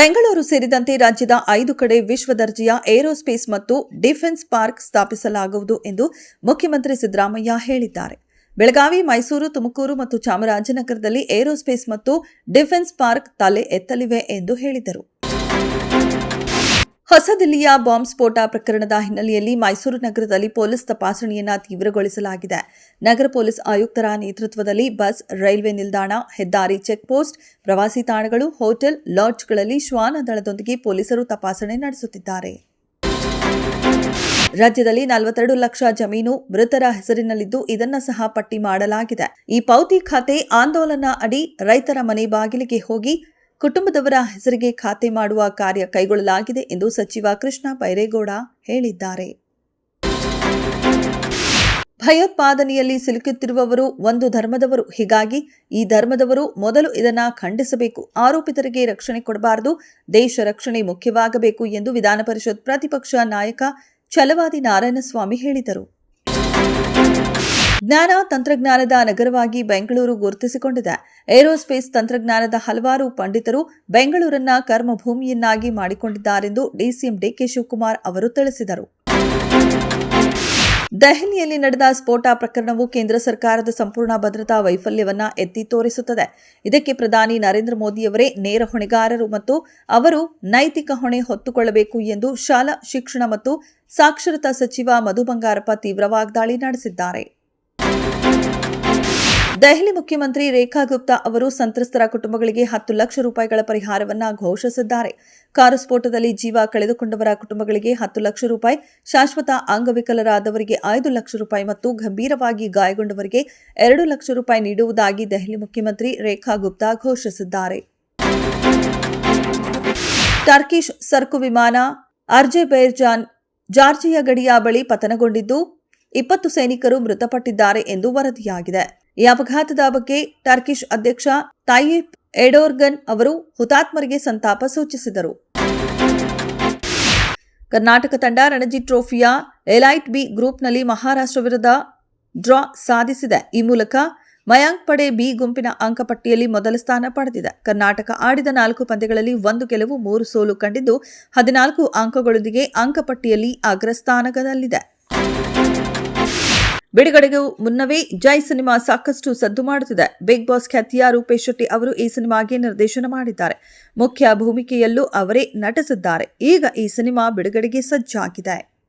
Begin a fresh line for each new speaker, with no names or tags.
ಬೆಂಗಳೂರು ಸೇರಿದಂತೆ ರಾಜ್ಯದ ಐದು ಕಡೆ ವಿಶ್ವ ದರ್ಜೆಯ ಏರೋಸ್ಪೇಸ್ ಮತ್ತು ಡಿಫೆನ್ಸ್ ಪಾರ್ಕ್ ಸ್ಥಾಪಿಸಲಾಗುವುದು ಎಂದು ಮುಖ್ಯಮಂತ್ರಿ ಸಿದ್ದರಾಮಯ್ಯ ಹೇಳಿದ್ದಾರೆ. ಬೆಳಗಾವಿ, ಮೈಸೂರು, ತುಮಕೂರು ಮತ್ತು ಚಾಮರಾಜನಗರದಲ್ಲಿ ಏರೋಸ್ಪೇಸ್ ಮತ್ತು ಡಿಫೆನ್ಸ್ ಪಾರ್ಕ್ ತಲೆ ಎತ್ತಲಿವೆ ಎಂದು ಹೇಳಿದರು. ಹೊಸದಿಲ್ಲಿಯ ಬಾಂಬ್ ಸ್ಫೋಟ ಪ್ರಕರಣದ ಹಿನ್ನೆಲೆಯಲ್ಲಿ ಮೈಸೂರು ನಗರದಲ್ಲಿ ಪೊಲೀಸ್ ತಪಾಸಣೆಯನ್ನು ತೀವ್ರಗೊಳಿಸಲಾಗಿದೆ. ನಗರ ಪೊಲೀಸ್ ಆಯುಕ್ತರ ನೇತೃತ್ವದಲ್ಲಿ ಬಸ್, ರೈಲ್ವೆ ನಿಲ್ದಾಣ, ಹೆದ್ದಾರಿ ಚೆಕ್ ಪೋಸ್ಟ್ ಪ್ರವಾಸಿ ತಾಣಗಳು, ಹೋಟೆಲ್, ಲಾಡ್ಜ್ಗಳಲ್ಲಿ ಶ್ವಾನ ದಳದೊಂದಿಗೆ ಪೊಲೀಸರು ತಪಾಸಣೆ ನಡೆಸುತ್ತಿದ್ದಾರೆ. ರಾಜ್ಯದಲ್ಲಿ ನಲವತ್ತೆರಡು ಲಕ್ಷ ಜಮೀನು ಮೃತರ ಹೆಸರಿನಲ್ಲಿದ್ದು ಇದನ್ನ ಸಹ ಪಟ್ಟಿ ಮಾಡಲಾಗಿದೆ. ಈ ಪೌತಿ ಖಾತೆ ಆಂದೋಲನ ಅಡಿ ರೈತರ ಮನೆ ಬಾಗಿಲಿಗೆ ಹೋಗಿ ಕುಟುಂಬದವರ ಹೆಸರಿಗೆ ಖಾತೆ ಮಾಡುವ ಕಾರ್ಯ ಕೈಗೊಳ್ಳಲಾಗಿದೆ ಎಂದು ಸಚಿವ ಕೃಷ್ಣ ಬೈರೇಗೌಡ ಹೇಳಿದ್ದಾರೆ. ಭಯೋತ್ಪಾದನೆಯಲ್ಲಿ ಸಿಲುಕುತ್ತಿರುವವರು ಒಂದು ಧರ್ಮದವರು. ಹೀಗಾಗಿ ಈ ಧರ್ಮದವರು ಮೊದಲು ಇದನ್ನ ಖಂಡಿಸಬೇಕು. ಆರೋಪಿತರಿಗೆ ರಕ್ಷಣೆ ಕೊಡಬಾರದು. ದೇಶ ರಕ್ಷಣೆ ಮುಖ್ಯವಾಗಬೇಕು ಎಂದು ವಿಧಾನ ಪರಿಷತ್ ಪ್ರತಿಪಕ್ಷ ನಾಯಕ ಛಲವಾದಿ ನಾರಾಯಣಸ್ವಾಮಿ ಹೇಳಿದರು. ಜ್ಞಾನ ತಂತ್ರಜ್ಞಾನದ ನಗರವಾಗಿ ಬೆಂಗಳೂರು ಗುರುತಿಸಿಕೊಂಡಿದೆ. ಏರೋಸ್ಪೇಸ್ ತಂತ್ರಜ್ಞಾನದ ಹಲವಾರು ಪಂಡಿತರು ಬೆಂಗಳೂರನ್ನ ಕರ್ಮಭೂಮಿಯನ್ನಾಗಿ ಮಾಡಿಕೊಂಡಿದ್ದಾರೆಂದು ಡಿಸಿಎಂ ಡಿಕೆ ಶಿವಕುಮಾರ್ ಅವರು ತಿಳಿಸಿದರು. ದೆಹಲಿಯಲ್ಲಿ ನಡೆದ ಸ್ಫೋಟ ಪ್ರಕರಣವು ಕೇಂದ್ರ ಸರ್ಕಾರದ ಸಂಪೂರ್ಣ ಭದ್ರತಾ ವೈಫಲ್ಯವನ್ನ ಎತ್ತಿ ತೋರಿಸುತ್ತದೆ. ಇದಕ್ಕೆ ಪ್ರಧಾನಿ ನರೇಂದ್ರ ಮೋದಿಯವರೇ ನೇರ ಹೊಣೆಗಾರರು ಮತ್ತು ಅವರು ನೈತಿಕ ಹೊಣೆ ಹೊತ್ತುಕೊಳ್ಳಬೇಕು ಎಂದು ಶಾಲಾ ಶಿಕ್ಷಣ ಮತ್ತು ಸಾಕ್ಷರತಾ ಸಚಿವ ಮಧು ಬಂಗಾರಪ್ಪ ತೀವ್ರ ವಾಗ್ದಾಳಿ ನಡೆಸಿದ್ದಾರೆ. ದೆಹಲಿ ಮುಖ್ಯಮಂತ್ರಿ ರೇಖಾ ಗುಪ್ತಾ ಅವರು ಸಂತ್ರಸ್ತರ ಕುಟುಂಬಗಳಿಗೆ ಹತ್ತು ಲಕ್ಷ ರೂಪಾಯಿಗಳ ಪರಿಹಾರವನ್ನ ಘೋಷಿಸಿದ್ದಾರೆ. ಕಾರು ಸ್ಫೋಟದಲ್ಲಿ ಜೀವ ಕಳೆದುಕೊಂಡವರ ಕುಟುಂಬಗಳಿಗೆ ಹತ್ತು ಲಕ್ಷ ರೂಪಾಯಿ, ಶಾಶ್ವತ ಅಂಗವಿಕಲರಾದವರಿಗೆ ಐದು ಲಕ್ಷ ರೂಪಾಯಿ ಮತ್ತು ಗಂಭೀರವಾಗಿ ಗಾಯಗೊಂಡವರಿಗೆ ಎರಡು ಲಕ್ಷ ರೂಪಾಯಿ ನೀಡುವುದಾಗಿ ದೆಹಲಿ ಮುಖ್ಯಮಂತ್ರಿ ರೇಖಾ ಗುಪ್ತಾ ಘೋಷಿಸಿದ್ದಾರೆ. ಟರ್ಕಿಶ್ ಸರಕು ವಿಮಾನ ಅರ್ಜೆಬೈರ್ಜಾನ್ ಜಾರ್ಜಿಯಾ ಗಡಿಯ ಬಳಿ ಪತನಗೊಂಡಿದ್ದು ಇಪ್ಪತ್ತು ಸೈನಿಕರು ಮೃತಪಟ್ಟಿದ್ದಾರೆ ಎಂದು ವರದಿಯಾಗಿದೆ. ಈ ಅಪಘಾತದ ಬಗ್ಗೆ ಟರ್ಕಿಶ್ ಅಧ್ಯಕ್ಷ ತಾಯಿಪ್ ಎಡೋರ್ಗನ್ ಅವರು ಹುತಾತ್ಮರಿಗೆ ಸಂತಾಪ ಸೂಚಿಸಿದರು. ಕರ್ನಾಟಕ ತಂಡ ರಣಜಿ ಟ್ರೋಫಿಯ ಎಲೈಟ್ ಬಿ ಗ್ರೂಪ್ನಲ್ಲಿ ಮಹಾರಾಷ್ಟ್ರ ವಿರುದ್ಧ ಡ್ರಾ ಸಾಧಿಸಿದೆ. ಈ ಮೂಲಕ ಮಯಾಂಕ್ ಪಡೆ ಬಿ ಗುಂಪಿನ ಅಂಕಪಟ್ಟಿಯಲ್ಲಿ ಮೊದಲ ಸ್ಥಾನ ಪಡೆದಿದೆ. ಕರ್ನಾಟಕ ಆಡಿದ ನಾಲ್ಕು ಪಂದ್ಯಗಳಲ್ಲಿ ಒಂದು ಗೆಲುವು, ಮೂರು ಸೋಲು ಕಂಡಿದ್ದು ಹದಿನಾಲ್ಕು ಅಂಕಗಳೊಂದಿಗೆ ಅಂಕಪಟ್ಟಿಯಲ್ಲಿ ಅಗ್ರಸ್ಥಾನದಲ್ಲಿದೆ. ಬಿಡುಗಡೆಗೂ ಮುನ್ನವೇ ಜೈ ಸಿನಿಮಾ ಸಾಕಷ್ಟು ಸದ್ದು ಮಾಡುತ್ತಿದೆ. ಬಿಗ್ ಬಾಸ್ ಖ್ಯಾತಿಯ ರೂಪೇಶ್ ಶೆಟ್ಟಿ ಅವರು ಈ ಸಿನಿಮಾಗೆ ನಿರ್ದೇಶನ ಮಾಡಿದ್ದಾರೆ. ಮುಖ್ಯ ಭೂಮಿಕೆಯಲ್ಲೂ ಅವರೇ ನಟಿಸಿದ್ದಾರೆ. ಈಗ ಈ ಸಿನಿಮಾ ಬಿಡುಗಡೆಗೆ ಸಜ್ಜಾಗಿದೆ.